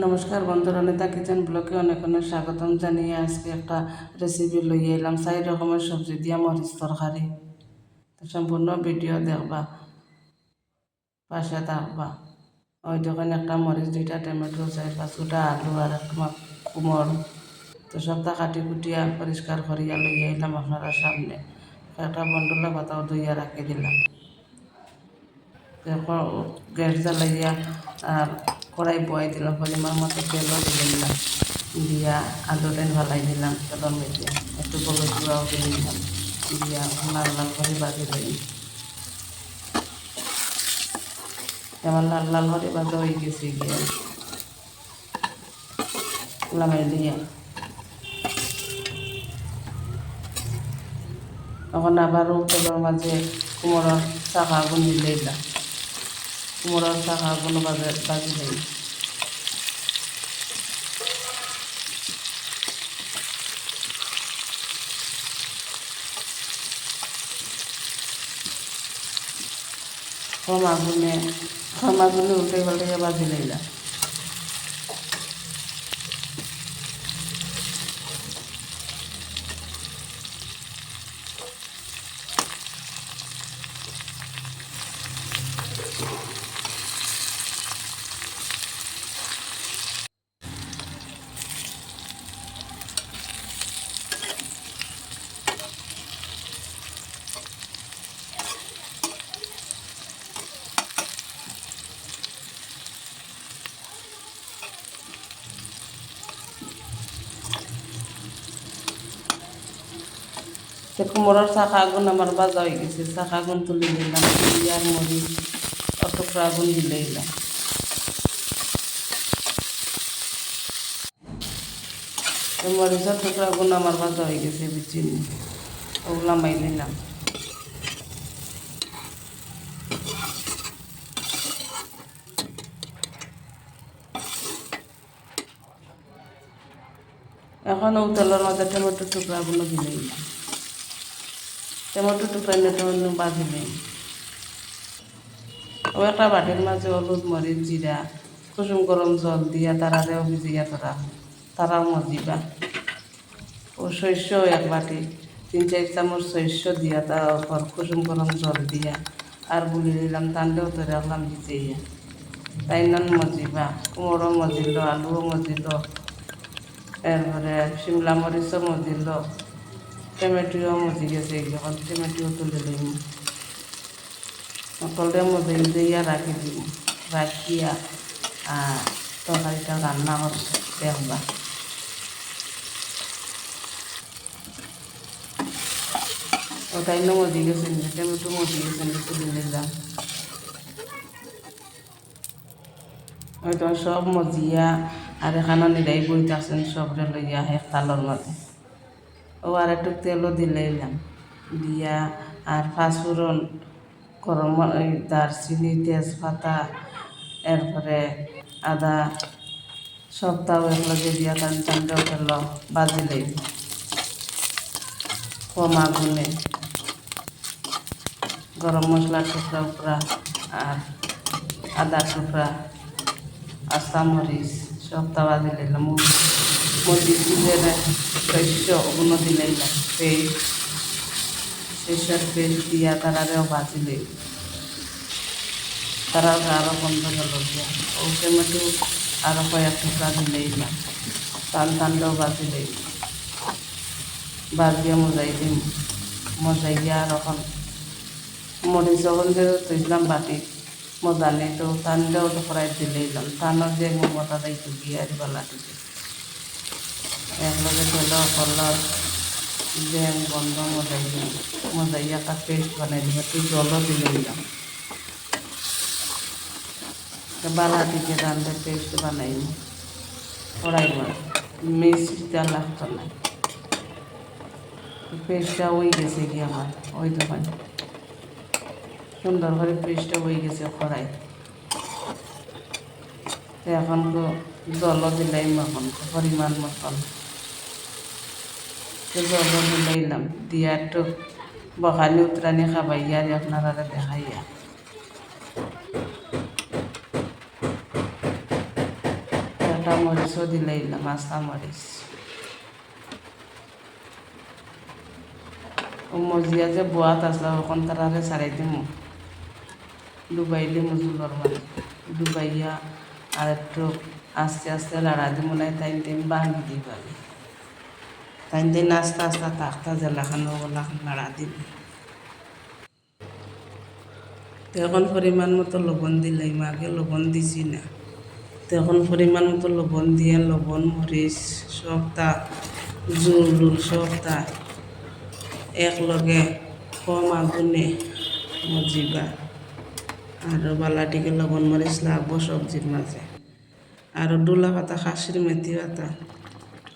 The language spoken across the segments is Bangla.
নমস্কার বন্ধুরা নেতা কিচেন ব্লকে অনেক অনেক স্বাগতম জানিয়ে আজকে একটা রেসিপি লইয়ে এলাম। চার রকমের সবজি দিয়া মরিচ তরকারি সম্পূর্ণ ভিডিও দেখবা পাশে থাকবা ওই যখন একটা মরিচ, দুইটা টমেটো চার পাঁচটা আলু আর একটা কুমড় তো সবটা কাটি কুটিয়া পরিষ্কার করিয়া লইয়া এলাম আপনারা সামনে। একটা বন্ডলা পাতাও ধুইয়া রাখি দিলাম। গ্যাস জ্বালাইয়া আর কড়াই বয়াই দিলাম পরিমাণ মতো তেলও দিয়ে দিলাম দিয়া আলু টেন ভালাই দিলাম তেলের মধ্যে একটু হলুদ গুঁড়াও দিয়ে দিলাম দিয়া লাল লাল করে বাজি লই এবার লাল লাল করে বাজা হয়ে গেছে গিয়ে লামাই দিয়া। তখন আবারও তেলের মাঝে কুমড়োর চাকা আগুন দিলে দিলাম কুমড়োর শাখা কোনো বাজে বাজি নেই। কম আগুনে কম আগুনে উল্টে পাল্টে বাজি লইলাম সে কুমড়োর শাখা আগুন আমার বাজা হয়ে গেছে শাখা আগুন তুলে দিলাম আর মরিচ অটুকরা আগুন দিলে দিলাম মরিচের টুকরা আগুন আমার বাজা হয়ে গেছে বিচিনি ওগুলা মাই নিলাম। এখন ও তেলের মাঝে টমেটো টুকরাগুলো দিলে দিলাম টমেটো টুকরা নিয়ে টমেটো বাঁধিলে ও একটা বাটির মাঝে হলুদ, মরিচ, জিরা, কুসুম গরম জল দিয়া তারারেও ভিজিয়া তোরা তারাও মজিবা। ও শস্য এক বাটি, তিন, চার চামচ শস্য দিয়া তার উপর কুসুম গরম জল দিয়া আর বুলি দিলাম টানলেও তো রাখলাম ভিজিয়া তাই মজিবা, কুমড়ো মজিল, আলুও মজিল, এরপরে শিমলা মরিচও মজিল টমেটোও মজি গেছে এখন টমেটোও তুলে দিম সকলটা মজে দিয়া রাখি দিব রাখিয়া তরকারিটা রান্না হচ্ছে, দেখবা। ওটাই না মজি গেছে টমেটো মজি গেছে তুলে হয়তো সব মজিয়া, আর এখানে নিরাই বইতে আছেন, সবরে লইয়া এক তালর মধ্যে। ও আর একটু তেলও দিলে এলাম দিয়া আর ফাঁসফুরন গরম দারচিনি, তেজপাতা, এরপরে আদা, সবটাও একলগে দিয়া টান টানটাও তেল বাজিলে কম আগুনে গরম মশলা টুকরা উপরা আর আদা টুকরা আস্তা মরিচ, সবটা বাজি নিলাম। দিলে শস্য ওগুলো দিলে পেস্ট শস্যের পেস্ট দিয়া তারারেও বাজিলে তারা আরও বন্ধ গেল দিয়া ও টমেটো আরও কয়েক টুকরা দিলে দিলাম টান টানটাও বাজিলে বাজিয়ে মজাই দিম মজাই দিয়া আর এখন মরিচ যখন যে তুইলাম বাটি মজা নেই তো টানলেও তো ফ্রাই দিলে দিলাম টানোর যে মমতা দায়িত্ব গিয়ে আর বালাটিতে একলগে তেল ব্যাং বন্ধ মজাই দিলাম মজাই একটা পেস্ট বানাই দিলাম একটু জলও দিলে দিলাম বালাটিতে রান্ধে পেস্ট বানাই কড়াই মিষ্টিটা লাগতো না পেস্টটা ওই গেছে কি আমার ওই সুন্দর করে পেস্টটা হয়ে গেছে কড়াই তো এখন তো জলও দিলাম এখন পরিমাণ মতন তো জলও দিলাইলাম দিয়া একটু বখানি উতরানি খাবাইয়া আর আপনারা দেখাইয়া একটা আস্তা মরিচ মজিয়া যে বোয়াত আসলো ওখান তারারে ছাড়াই দিমু ডুবাইলে মজুলর মানে ডুবাইয়া আর একটু আস্তে আস্তে লাড়া দিমু নাই তাই দিন ভাঙি দিবাগে তাই দিন আস্তে আস্তে তাকতা জেলাখানো ওগুলাখান লাড়া দিব তো এখন পরিমাণ মতো লবণ দিলাম আগে লবণ দিছি না তো এখন পরিমাণ মতো লবণ দিয়ে লবণ মরিচ সব তা জোল লুল সব তা একলগে কম আগুনে মজিবা আর বালাটিকে লবণ মরিচ লাগবো সবজির মাঝে আর ডোলা পাতা খাসির মেথি পাতা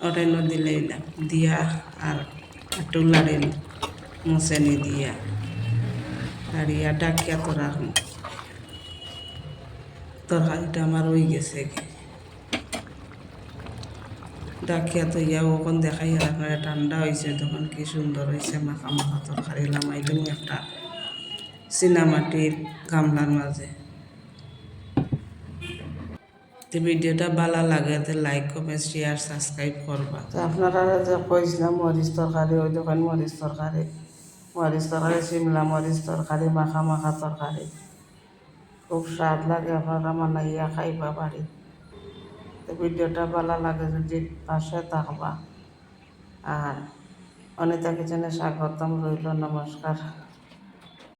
ওটাই ন দিলাইলাম দিয়া আর লাড়িল মশানি দিয়া। আর ইয়া ডাকিয়া তো রাখুন তরকারিটা আমার হয়ে গেছে ডাকিয়া তো ইয়া ওখান দেখাই আপনারা ঠান্ডা হয়েছে তখন কি সুন্দর হয়েছে মাখা মাখা তরকারি লামাইলাম একটা। চীনামাটির গামলার মাঝে। তো ভিডিওটা ভালো লাগে, তো লাইক কমেন্ট শেয়ার সাবস্ক্রাইব করবা। তো আপনারা যে কইছিলাম মরিচ তরকারি, ওই দোকান মরিচ তরকারি। মরিচ তরকারি শিমলা মরিচ তরকারি, মাখা মাখা তরকারি। খুব স্বাদ লাগে আপনারা মানাইয়া খাইবা পারি তো ভিডিওটা ভালো লাগে যদি পাশে থাকবা। আর অনিতা কিচেনে স্বাগতম রইল, নমস্কার।